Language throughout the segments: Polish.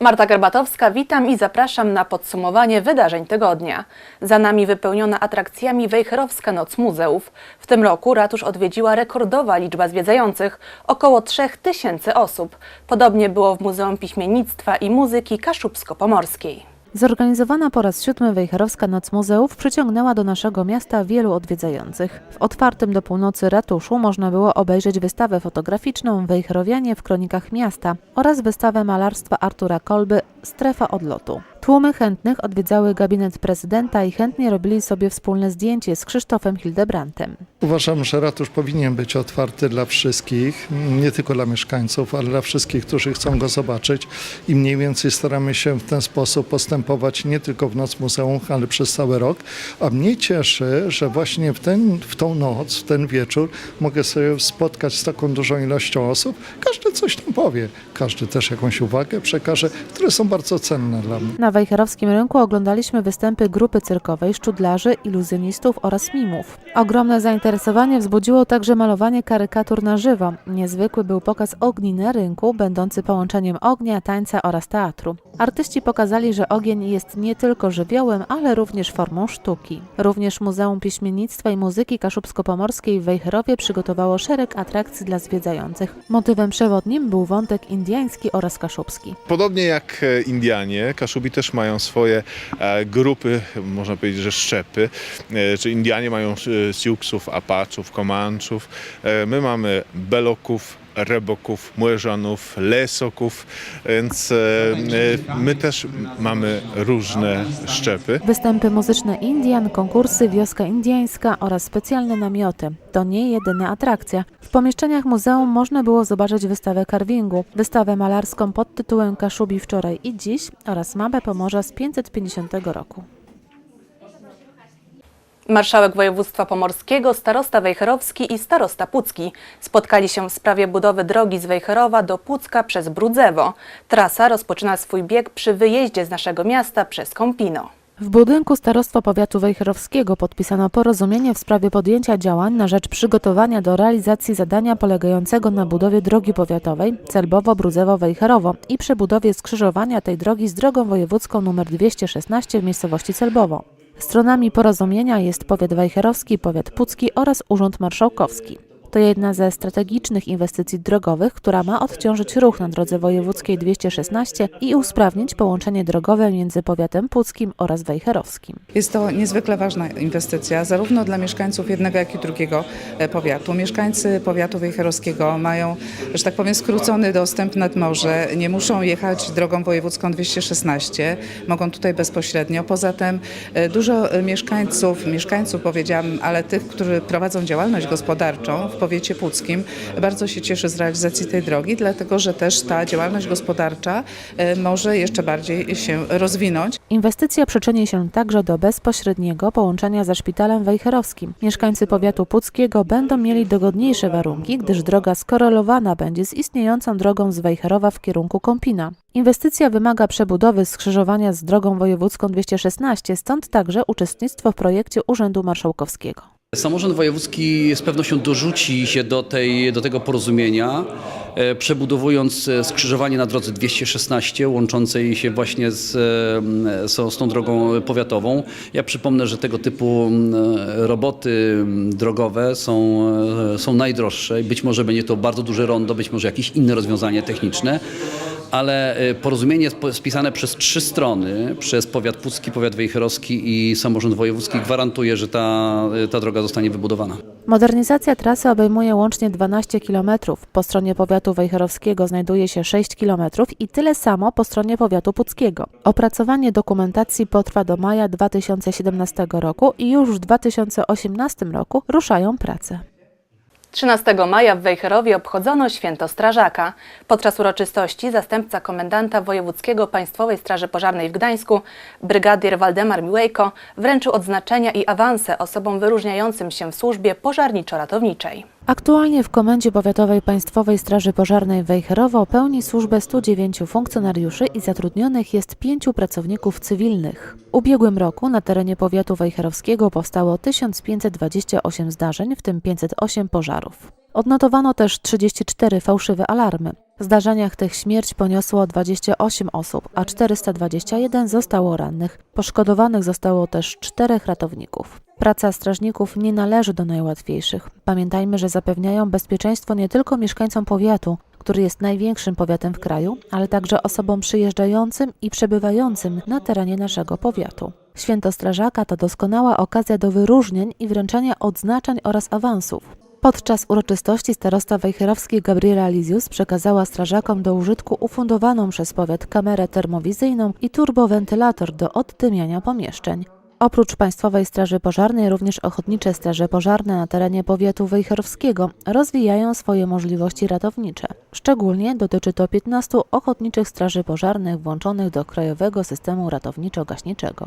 Marta Garbatowska, witam i zapraszam na podsumowanie wydarzeń tygodnia. Za nami wypełniona atrakcjami Wejherowska Noc Muzeów. W tym roku ratusz odwiedziła rekordowa liczba zwiedzających około 3000 osób. Podobnie było w Muzeum Piśmiennictwa i Muzyki Kaszubsko-Pomorskiej. Zorganizowana po raz siódmy Wejherowska Noc Muzeów przyciągnęła do naszego miasta wielu odwiedzających. W otwartym do północy ratuszu można było obejrzeć wystawę fotograficzną Wejherowianie w kronikach miasta oraz wystawę malarstwa Artura Kolby Strefa odlotu. Tłumy chętnych odwiedzały gabinet prezydenta i chętnie robili sobie wspólne zdjęcie z Krzysztofem Hildebrandtem. Uważam, że ratusz powinien być otwarty dla wszystkich, nie tylko dla mieszkańców, ale dla wszystkich, którzy chcą go zobaczyć i mniej więcej staramy się w ten sposób postępować nie tylko w Noc Muzeum, ale przez cały rok. A mnie cieszy, że właśnie w, ten, w tą noc, w ten wieczór mogę sobie spotkać z taką dużą ilością osób. Każdy coś tam powie, każdy też jakąś uwagę przekaże, które są bardzo cenne dla mnie. Na Wejherowskim Rynku oglądaliśmy występy grupy cyrkowej, szczudlarzy, iluzjonistów oraz mimów. Ogromne zainteresowanie wzbudziło także malowanie karykatur na żywo. Niezwykły był pokaz ogni na rynku, będący połączeniem ognia, tańca oraz teatru. Artyści pokazali, że ogień jest nie tylko żywiołem, ale również formą sztuki. Również Muzeum Piśmiennictwa i Muzyki Kaszubsko-Pomorskiej w Wejherowie przygotowało szereg atrakcji dla zwiedzających. Motywem przewodnim był wątek indiański oraz kaszubski. Podobnie jak e, Indianie, Kaszubi też mają swoje e, grupy, można powiedzieć, że szczepy. E, Czy Indianie mają e, Siouxów, Apachów, Komanczów. My mamy Beloków, Reboków, Młyżanów, Lesoków, więc e, e, my też mamy różne szczepy. Występy muzyczne Indian, konkursy, wioska indiańska oraz specjalne namioty. To nie jedyna atrakcja. W pomieszczeniach muzeum można było zobaczyć wystawę carvingu, wystawę malarską pod tytułem Kaszubi wczoraj i dziś oraz mapę Pomorza z 550 roku. Marszałek województwa pomorskiego, starosta wejherowski i starosta pucki spotkali się w sprawie budowy drogi z Wejherowa do Pucka przez Brudzewo. Trasa rozpoczyna swój bieg przy wyjeździe z naszego miasta przez Kąpino. W budynku Starostwa Powiatu Wejherowskiego podpisano porozumienie w sprawie podjęcia działań na rzecz przygotowania do realizacji zadania polegającego na budowie drogi powiatowej Celbowo-Brudzewo-Wejherowo i przebudowie skrzyżowania tej drogi z drogą wojewódzką nr 216 w miejscowości Celbowo. Stronami porozumienia jest powiat wejherowski, powiat pucki oraz Urząd Marszałkowski. To jedna ze strategicznych inwestycji drogowych, która ma odciążyć ruch na drodze wojewódzkiej 216 i usprawnić połączenie drogowe między powiatem puckim oraz wejherowskim. Jest to niezwykle ważna inwestycja, zarówno dla mieszkańców jednego, jak i drugiego e, powiatu. Mieszkańcy powiatu wejherowskiego mają, że tak powiem, skrócony dostęp nad morze, nie muszą jechać drogą wojewódzką 216, mogą tutaj bezpośrednio. Poza tym e, dużo mieszkańców, mieszkańców powiedziałam, ale tych, którzy prowadzą działalność gospodarczą powiecie puckim, bardzo się cieszy z realizacji tej drogi, dlatego że też ta działalność gospodarcza e, może jeszcze bardziej się rozwinąć. Inwestycja przyczyni się także do bezpośredniego połączenia ze szpitalem wejherowskim. Mieszkańcy powiatu puckiego będą mieli dogodniejsze warunki, gdyż droga skorelowana będzie z istniejącą drogą z Wejherowa w kierunku Kąpina. Inwestycja wymaga przebudowy skrzyżowania z drogą wojewódzką 216, stąd także uczestnictwo w projekcie Urzędu Marszałkowskiego. Samorząd wojewódzki z pewnością dorzuci się do, tej, do tego porozumienia, e, przebudowując e, skrzyżowanie na drodze 216 łączącej się właśnie z, e, z, tą drogą powiatową. Ja przypomnę, że tego typu roboty drogowe są, są najdroższe i być może będzie to bardzo duże rondo, być może jakieś inne rozwiązanie techniczne ale e, porozumienie spisane przez trzy strony, przez powiat pucki, powiat wejherowski i samorząd wojewódzki gwarantuje, że ta, e, ta droga zostanie wybudowana. Modernizacja trasy obejmuje łącznie 12 km. Po stronie powiatu wejherowskiego znajduje się 6 km i tyle samo po stronie powiatu puckiego. Opracowanie dokumentacji potrwa do maja 2017 roku i już w 2018 roku ruszają prace. 13 maja w Wejherowie obchodzono święto strażaka. Podczas uroczystości zastępca komendanta wojewódzkiego Państwowej Straży Pożarnej w Gdańsku, brygadier Waldemar Miłejko, wręczył odznaczenia i awanse osobom wyróżniającym się w służbie pożarniczo-ratowniczej. Aktualnie w Komendzie Powiatowej Państwowej Straży Pożarnej Wejherowo pełni służbę 109 funkcjonariuszy i zatrudnionych jest pięciu pracowników cywilnych. W ubiegłym roku na terenie powiatu wejherowskiego powstało 1528 zdarzeń, w tym 508 pożarów. Odnotowano też 34 fałszywe alarmy. W zdarzeniach tych śmierć poniosło 28 osób, a 421 zostało rannych. Poszkodowanych zostało też czterech ratowników. Praca strażników nie należy do najłatwiejszych. Pamiętajmy, że zapewniają bezpieczeństwo nie tylko mieszkańcom powiatu, który jest największym powiatem w kraju, ale także osobom przyjeżdżającym i przebywającym na terenie naszego powiatu. Święto Strażaka to doskonała okazja do wyróżnień i wręczania odznaczeń oraz awansów. Podczas uroczystości starosta wejherowski Gabriela Lizius przekazała strażakom do użytku ufundowaną przez powiat kamerę termowizyjną i turbowentylator do oddymiania pomieszczeń. Oprócz Państwowej Straży Pożarnej również ochotnicze straże pożarne na terenie powiatu wejherowskiego rozwijają swoje możliwości ratownicze. Szczególnie dotyczy to 15 ochotniczych straży pożarnych włączonych do Krajowego Systemu Ratowniczo-Gaśniczego.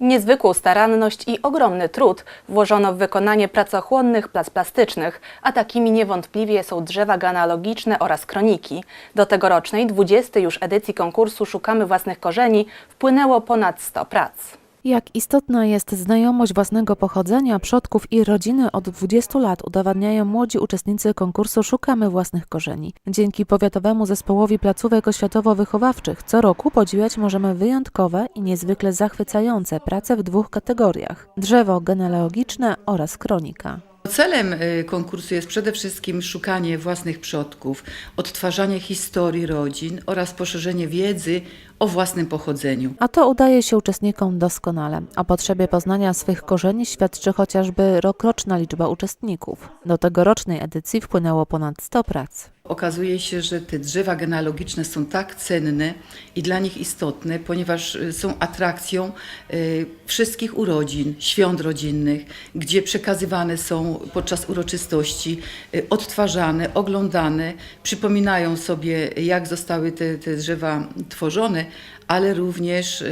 Niezwykłą staranność i ogromny trud włożono w wykonanie pracochłonnych plac plastycznych, a takimi niewątpliwie są drzewa genealogiczne oraz kroniki. Do tegorocznej 20 już edycji konkursu Szukamy własnych korzeni wpłynęło ponad 100 prac. Jak istotna jest znajomość własnego pochodzenia, przodków i rodziny od 20 lat udowadniają młodzi uczestnicy konkursu Szukamy własnych korzeni. Dzięki Powiatowemu Zespołowi Placówek Oświatowo-Wychowawczych co roku podziwiać możemy wyjątkowe i niezwykle zachwycające prace w dwóch kategoriach: drzewo genealogiczne oraz kronika. Celem y, konkursu jest przede wszystkim szukanie własnych przodków, odtwarzanie historii rodzin oraz poszerzenie wiedzy o własnym pochodzeniu. A to udaje się uczestnikom doskonale. O potrzebie poznania swych korzeni świadczy chociażby rokroczna liczba uczestników. Do tegorocznej edycji wpłynęło ponad 100 prac. Okazuje się, że te drzewa genealogiczne są tak cenne i dla nich istotne, ponieważ y, są atrakcją y, wszystkich urodzin, świąt rodzinnych, gdzie przekazywane są podczas uroczystości, y, odtwarzane, oglądane, przypominają sobie, jak zostały te, te drzewa tworzone, ale również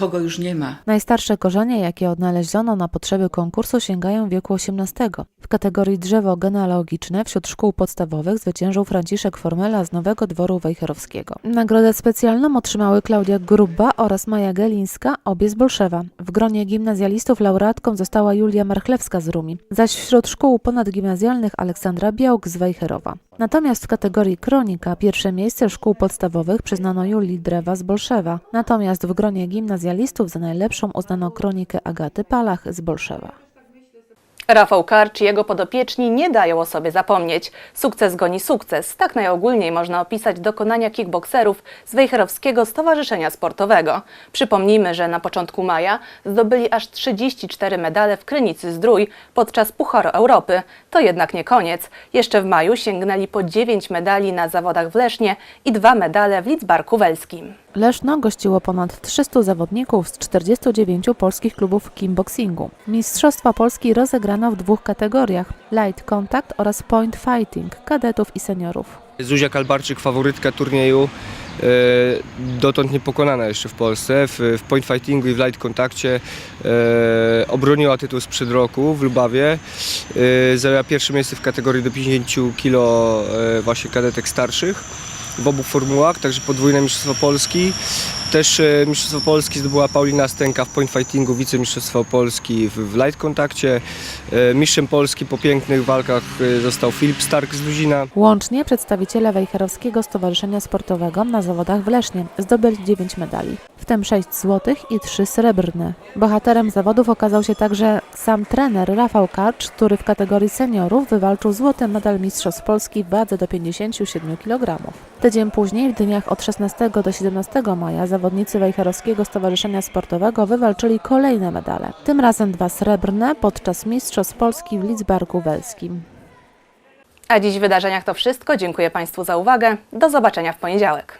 kogo już nie ma. Najstarsze korzenie, jakie odnaleziono na potrzeby konkursu, sięgają wieku XVIII. W kategorii drzewo genealogiczne wśród szkół podstawowych zwyciężył Franciszek Formela z Nowego Dworu Wejherowskiego. Nagrodę specjalną otrzymały Klaudia Grubba oraz Maja Gelińska, obie z Bolszewa. W gronie gimnazjalistów laureatką została Julia Marchlewska z Rumi, zaś wśród szkół ponadgimnazjalnych Aleksandra Białk z Wejherowa. Natomiast w kategorii kronika pierwsze miejsce szkół podstawowych przyznano Julii Drewa z Bolszewa. Natomiast w gronie gimnazjalistów za najlepszą uznano kronikę Agaty Palach z Bolszewa. Rafał Karcz i jego podopieczni nie dają o sobie zapomnieć. Sukces goni sukces. Tak najogólniej można opisać dokonania kickbokserów z Wejherowskiego Stowarzyszenia Sportowego. Przypomnijmy, że na początku maja zdobyli aż 34 medale w Krynicy Zdrój podczas Pucharu Europy. To jednak nie koniec. Jeszcze w maju sięgnęli po 9 medali na zawodach w Lesznie i dwa medale w Lidzbarku Welskim. Leszno gościło ponad 300 zawodników z 49 polskich klubów kickboxingu. Mistrzostwa Polski rozegrano w dwóch kategoriach: light contact oraz point fighting kadetów i seniorów. Zuzia Kalbarczyk, faworytka turnieju, e, dotąd niepokonana jeszcze w Polsce. W, point fightingu i w light kontakcie e, obroniła tytuł sprzed roku w Lubawie. E, zajęła pierwsze miejsce w kategorii do 50 kg właśnie kadetek starszych w obu formułach, także podwójne Mistrzostwo Polski. Też e, Mistrzostwo Polski zdobyła Paulina Stęka w point fightingu, wicemistrzostwo Polski w, light kontakcie. E, Mistrzem Polski po pięknych walkach e, został Filip Stark z Luzina. Łącznie przedstawiciele Wejherowskiego Stowarzyszenia Sportowego na zawodach w Lesznie zdobyli 9 medali, w tym 6 złotych i 3 srebrne. Bohaterem zawodów okazał się także sam trener Rafał Karcz, który w kategorii seniorów wywalczył złoty medal Mistrzostw Polski w wadze do 57 kg. Tydzień później, w dniach od 16 do 17 maja, zawodnicy Wejherowskiego Stowarzyszenia Sportowego wywalczyli kolejne medale. Tym razem dwa srebrne podczas Mistrzostw Polski w Lidzbarku Welskim. A dziś w wydarzeniach to wszystko. Dziękuję Państwu za uwagę. Do zobaczenia w poniedziałek.